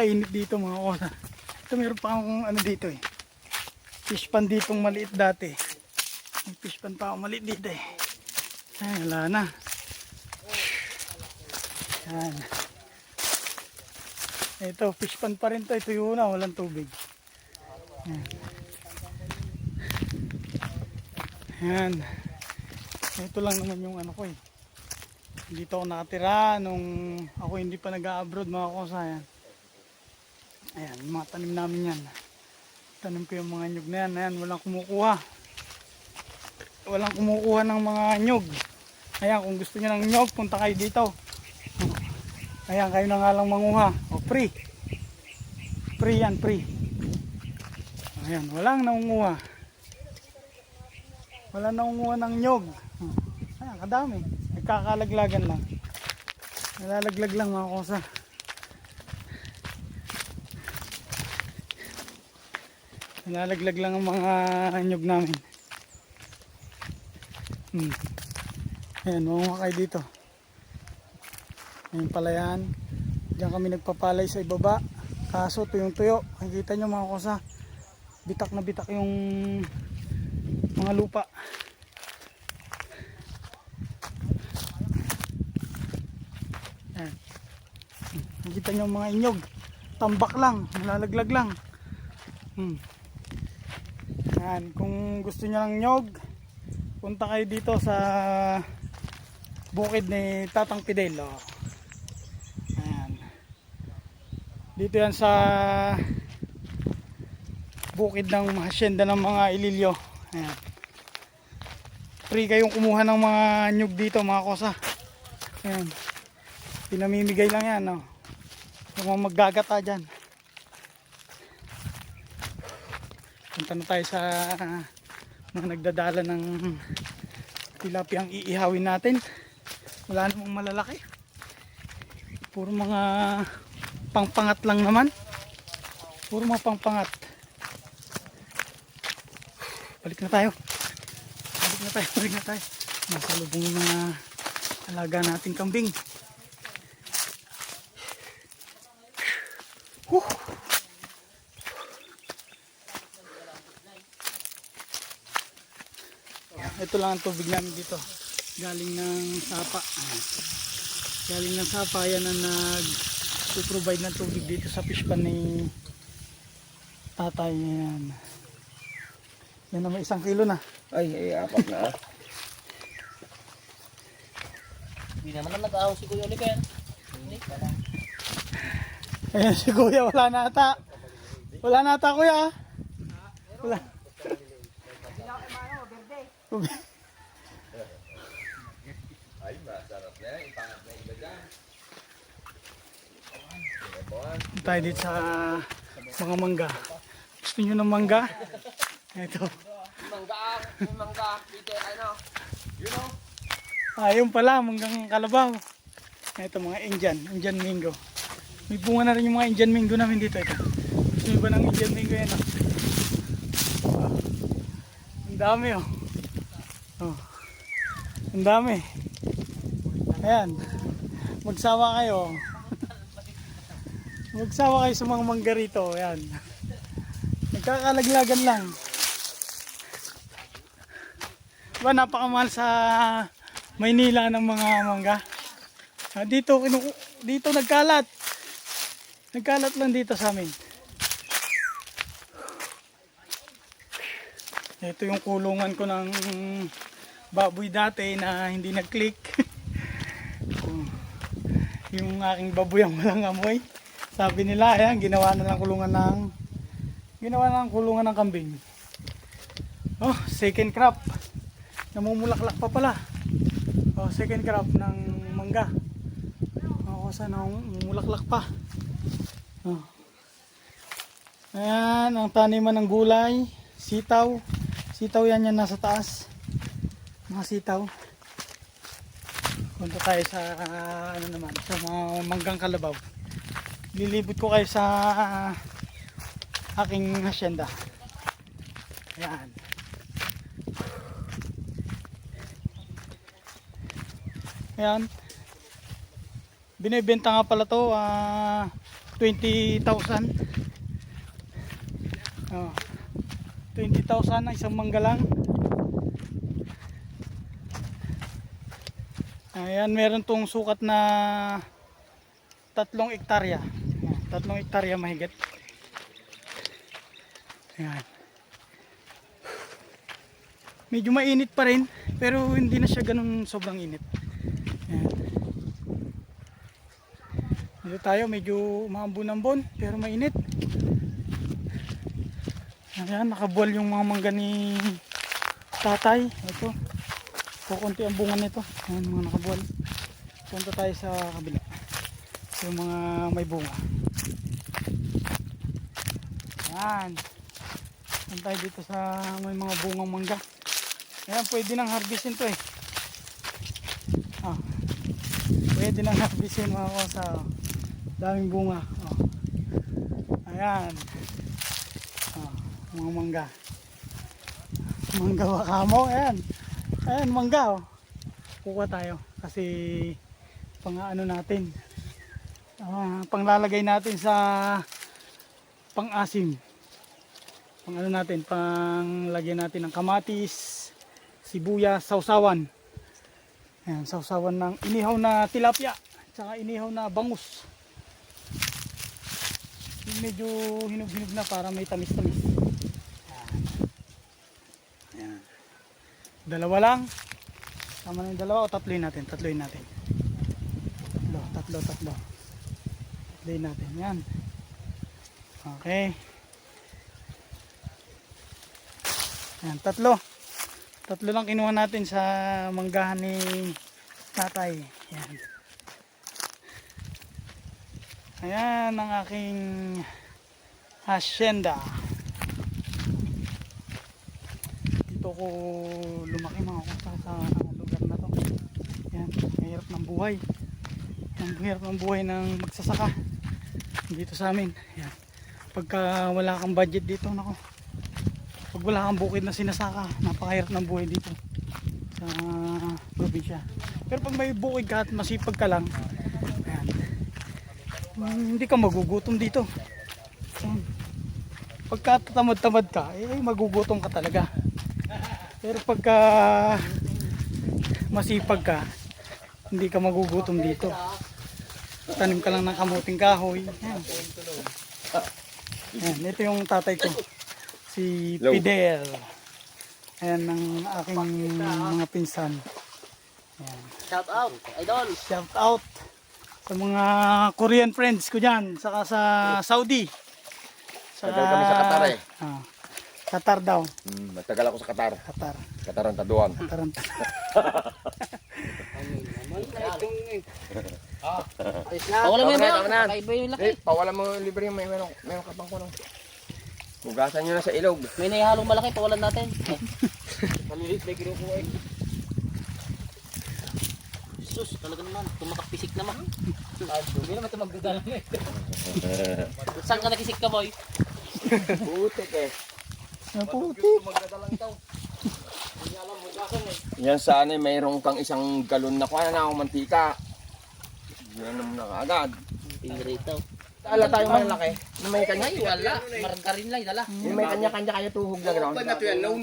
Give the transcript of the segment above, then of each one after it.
napakainit dito mga kosa. Ito meron pa akong ano dito eh. Fish pan ditong maliit dati. May fish pan pa ako maliit dito eh. Ay, wala na. Yan. Ito, fish pan pa rin to. Ito yung una, walang tubig. Yan. Yan. Ito lang naman yung ano ko eh. Dito ako nakatira nung ako hindi pa nag-abroad mga kosa. Yan. Ayan, mga tanim namin yan. Tanim ko yung mga nyug na yan. Ayan, walang kumukuha. Walang kumukuha ng mga nyug. Ayan, kung gusto niyo ng nyug, punta kayo dito. Ayan, kayo na nga lang manguha. O, free. Free yan, free. Ayan, walang nangunguha. Wala nangunguha ng nyog. Ayan, kadami. Nagkakalaglagan lang. Nalalaglag lang mga kosa. Nalalaglag lang ang mga nyog namin. Hmm. Ayan, kayo dito. Ayan pala yan. Diyan kami nagpapalay sa ibaba. Kaso tuyong tuyo. Nakikita nyo mga kosa. Bitak na bitak yung mga lupa. Ayan. Nakikita nyo mga inyog. Tambak lang. Nalalaglag lang. Hmm. Ayan. Kung gusto nyo ng nyog, punta kayo dito sa bukid ni Tatang Fidel. Oh. Ayan. Dito yan sa bukid ng hasyenda ng mga ililyo. Ayan. Free kayong kumuha ng mga nyug dito mga kosa. Ayan. Pinamimigay lang yan. Oh. Yung mga maggagata dyan. Punta na tayo sa mga nagdadala ng tilapia ang iihawin natin. Wala namang malalaki. Puro mga pangpangat lang naman. Puro mga pangpangat. Balik na tayo. Balik na tayo, balik na tayo. Nasa lubong yung mga alaga nating kambing. Huh. Ito lang ang tubig namin dito. Galing ng sapa. Galing ng sapa. Yan ang nag-provide ng tubig dito sa fish pan ni tatay. Yan. Yan na may isang kilo na. Ay, ay, apat na. Hindi naman na nag-ahaw si Kuya Oliver. Hindi, wala. Ayan si kuya. Wala na ata. Wala na ata kuya. ah. Wala. Ay, masarap na. Ipangat na iba dyan. tayo dito sa mga mangga. Gusto nyo ng mangga? Ito. Mangga, mangga, dito, ano. Ah, yun pala, manggang kalabaw. Ito mga Indian, Indian mango. May bunga na rin yung mga Indian mango namin dito. Ito. Gusto nyo ba ng Indian mango yan? Oh? Ah, ang dami oh. Oh. Ang dami. Ayan. Magsawa kayo. Magsawa kayo sa mga mangga rito. Ayan. Nagkakalaglagan lang. Ba napakamahal sa Maynila ng mga mangga. Ah, dito dito nagkalat. Nagkalat lang dito sa amin. Ito yung kulungan ko ng baboy dati na hindi nag-click. yung aking baboy ang walang amoy. Sabi nila, ayan, ginawa na ng kulungan ng ginawa na ng kulungan ng kambing. Oh, second crop. Namumulaklak pa pala. Oh, second crop ng mangga. Oh, sana namumulaklak pa. Oh. Ayan, ang taniman ng gulay, sitaw. Sitaw yan yan nasa taas. Mga sitaw. Punta tayo sa ano naman, sa mga manggang kalabaw. Lilibot ko kayo sa aking hacienda. Ayan. Ayan. Binibenta nga pala to, ah 20,000. Oh. 20,000 ang isang mangga lang. Ayan, meron tong sukat na tatlong ektarya. Ayan, tatlong ektarya mahigit. Ayan. Medyo mainit pa rin, pero hindi na siya ganun sobrang init. Ayan. Dito tayo, medyo maambon-ambon, pero mainit. Ayan, nakabual yung mga mangga ni tatay. Ito. Kukunti ang bunga nito. Ayan, mga nakabual. Punta tayo sa kabila. Yung mga may bunga. Ayan. Punta tayo dito sa may mga bungang mangga. Ayan, pwede nang harvestin to eh. Ah. Pwede nang harvestin mga kosa. oh. Daming bunga. Oh. Ayan. Oh, mga mangga. Mangga wakamo. Ayan. Ayan, mangga oh. Kuha tayo kasi pang ano natin. Ah, panglalagay natin sa pang-asim. Pang ano natin, pang lagyan natin ng kamatis, sibuyas, sausawan. Ayan, sausawan ng inihaw na tilapia, tsaka inihaw na bangus. Medyo hinog-hinog na para may tamis-tamis. Ayan. Ayan. Dalawa lang. Tama na yung dalawa o tatloin natin? Tatloin natin. Tatlo, tatlo, tatlo. Tatloin natin. Yan. Okay. Yan, tatlo. Tatlo lang kinuha natin sa manggahan ni tatay. Yan. Ayan ang aking hacienda. Dito ko lumaki mga kusa sa lugar na to. Yan, mahirap ng buhay. Ang ng buhay ng magsasaka dito sa amin. Yan. Pagka wala kang budget dito, nako. Pag wala kang bukid na sinasaka, napakahirap ng buhay dito sa probinsya. Pero pag may bukid ka at masipag ka lang, ayan, mm, hindi ka magugutom dito. Ayan. Pagka tamad-tamad ka, eh magugutom ka talaga. Pero pagka masipag ka, hindi ka magugutom dito. Tanim ka lang ng kamuting kahoy. Yan. Yan, ito yung tatay ko. Si. Fidel. Ayan ang aking mga pinsan. Yan. Shout out, idol. Shout out sa mga Korean friends ko dyan. Saka sa Saudi. Sa, Tagal kami sa Qatar eh. Ah, Qatar daw. Hmm, matagal ako sa Qatar. Qatar. Qatar ang taduan. Qatar. Pawalan mo yun Tama na, ba? tama na. Kakaiba yung laki. Eh, pawalan mo yung libre yung may meron, meron ka pang kulong. Hugasan nyo na sa ilog. May naihalong malaki, pawalan natin. Malilit na kinukuha eh. Sus, talaga naman. Tumakakpisik naman. Hindi naman ito magdadala na ito. Saan ka nakisik ka, boy? Putik eh. Naputi. Yan sana eh, mayroong kang isang galon na kuha na akong mantika. Yan naman na agad. Pinrito. Ala tayo malaki. Na may kanya. Ay, wala. Margarin lang, dala. Yung may kanya-kanya kayo tuhog na gano'n. na to yan, noon.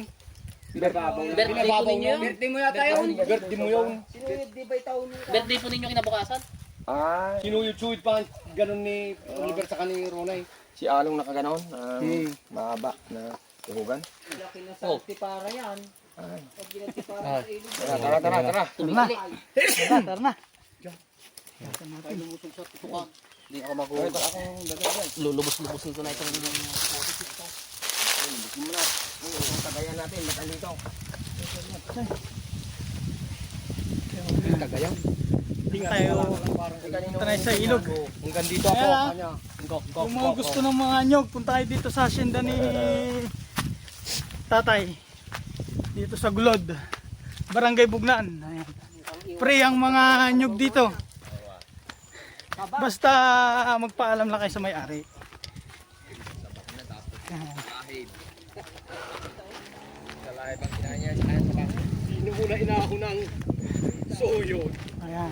Birthday po ninyo yun. Birthday mo yata yun. Birthday mo yun. Birthday po ninyo kinabukasan. Ah, Sinuyod-suyod pa ganun ni Oliver sa kanil Ronay. si Along nakaganon. Ah, mahaba na tuhugan. Oh, Ay. Tara, tara, tara, tara. tumigili. Tara, tara na. Hindi ako mag- Ito akong dagdagan. Lulubos-lubosin ko na itong Bukin mo na. Ang tagayan natin, ba't andito? Tagayan? Hindi tayo Kanino? tayo sa ilog. Hanggang dito ako. Ayan, ah. Mga gusto ng mga anyog, punta kayo dito sa hacienda ni tatay. Dito sa Gulod. Barangay Bugnan. Ayan. Pre ang mga anyog dito. Basta magpaalam lang kayo sa may-ari. Sino muna inaako ng soyo? Ayan.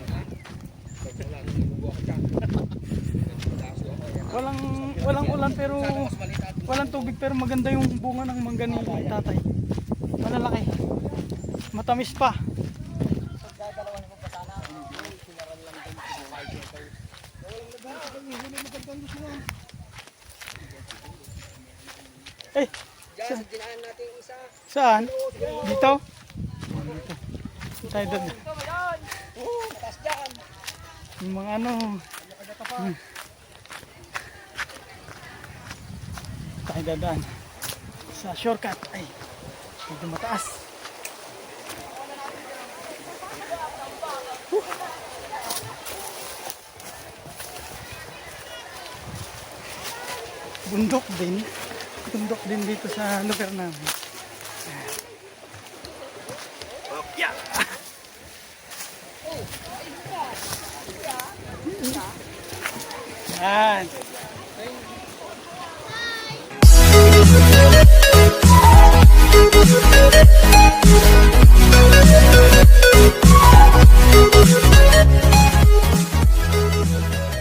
Walang walang ulan pero walang tubig pero maganda yung bunga ng mangga ni tatay. Malalaki. Matamis pa. Eh, Diyan, dinaan natin isa. saan? Dito? Tayo doon. Yung mga ano. Hmm. Tayo dadaan. Sa shortcut. Ay, medyo mataas. Huh. Bundok din. Bundok din dito sa lugar namin. Yeah. Yan.